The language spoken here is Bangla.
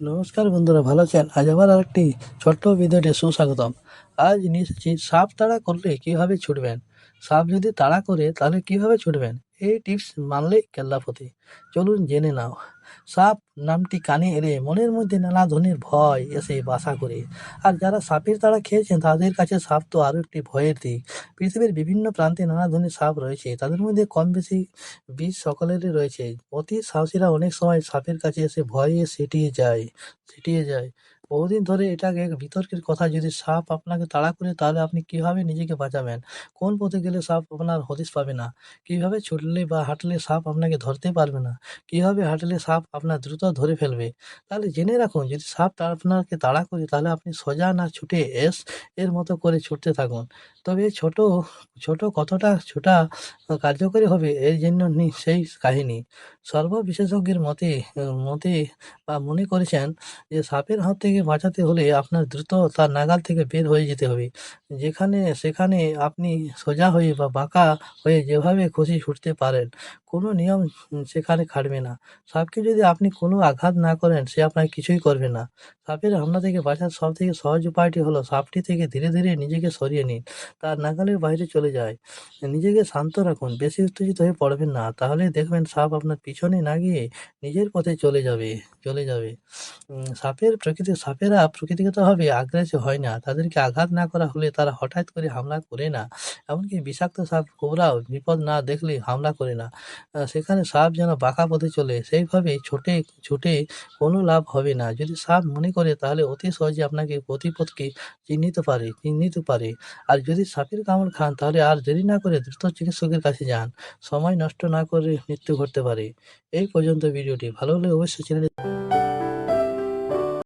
নমস্কার বন্ধুরা, ভালো আছেন? আজ আবার আরেকটি ছোট্ট ভিডিওতে সুস্বাগতম। আজ নিয়ে এসেছি, সাপ তাড়া করলে কীভাবে ছুটবেন? সাপ যদি তাড়া করে, তাহলে কীভাবে ছুটবেন? এই টিপস মানলেই কেল্লাফতি চলুন জেনে নাও। সাপ নামটি কানে এলে মনের মধ্যে নানা ধরনের ভয় এসে বাসা করে। আর যারা সাপের তাড়া খেয়েছেন, তাদের কাছে সাপ তো আরও একটি ভয়ের দিক। পৃথিবীর বিভিন্ন প্রান্তে নানা ধরনের সাপ রয়েছে। তাদের মধ্যে কম বেশি বিষ সকলেরই রয়েছে। অতি সাহসীরা অনেক সময় সাপের কাছে এসে ভয়ে সেটিয়ে যায় সেটিয়ে যায়। বহুদিন ধরে এটাকে এক বিতর্কের কথা যদি সাপ আপনাকে তাড়া করে, তাহলে আপনি কীভাবে নিজেকে বাঁচাবেন? কোন পথে গেলে সাপ আপনার হদিস পাবে না? কীভাবে ছুটলে বা হাঁটলে সাপ আপনাকে ধরতে পারবে না? কীভাবে হাঁটলে সাপ আপনার দ্রুত ধরে ফেলবে? তাহলে জেনে রাখুন, যদি সাপ আপনাকে তাড়া করে, তাহলে আপনি সোজা না ছুটে এস, এর মতো করে ছুটতে থাকুন। তবে ছোট ছোট কতটা ছোটা কার্যকরী হবে, এর জন্য সেই কাহিনী। সর্ব বিশেষজ্ঞের মতে মতে বা মনে করেছেন যে সাপের হাত থেকে বাঁচাতে হলে আপনার দ্রুত তার নাগাল থেকে বের হয়ে যেতে হবে। যেখানে, সেখানে আপনি সোজা হয়ে বা বাঁকা হয়ে যেভাবে খুশি ছুটতে পারেন, কোনো নিয়ম সেখানে খাটবে না। সাপকে যদি আপনি কোনো আঘাত না করেন, সে আপনাকে কিছুই করবে না। সাপের হামলা থেকে বাঁচার সব থেকে সহজ উপায়টি হলো সাপটি থেকে ধীরে ধীরে নিজেকে সরিয়ে নিন, তার নাগালের বাইরে চলে যায়। নিজেকে শান্ত রাখুন, বেশি উত্তেজিত হয়ে পড়বেন না, তাহলে দেখবেন সাপ আপনার পিছনে না গিয়ে নিজের পথে চলে যাবে চলে যাবে। সাপের প্রকৃতি, সাপেরা প্রকৃতিগতভাবে আগ্রাসী হয় না, তাদেরকে আঘাত না করা হলে তারা হঠাৎ করে হামলা করে না। এমনকি বিষাক্ত সাপ কোবরাও বিপদ না দেখলে হামলা করে না। সেখানে সাপ যেন বাঁকা পথে চলে, সেইভাবে ছোটে ছুটে কোনো লাভ হবে না। যদি সাপ মনে করে, তাহলে অতি সহজে আপনাকে প্রতিপদকে চিহ্নিত পারে চিহ্নিত পারে। আর যদি সাপের কামড় খান, তাহলে আর দেরি না করে দ্রুত চিকিৎসকের কাছে যান। সময় নষ্ট না করে মৃত্যু ঘটতে পারে। এই পর্যন্ত ভিডিওটি। ভালো হলে অবশ্যই চ্যানেলে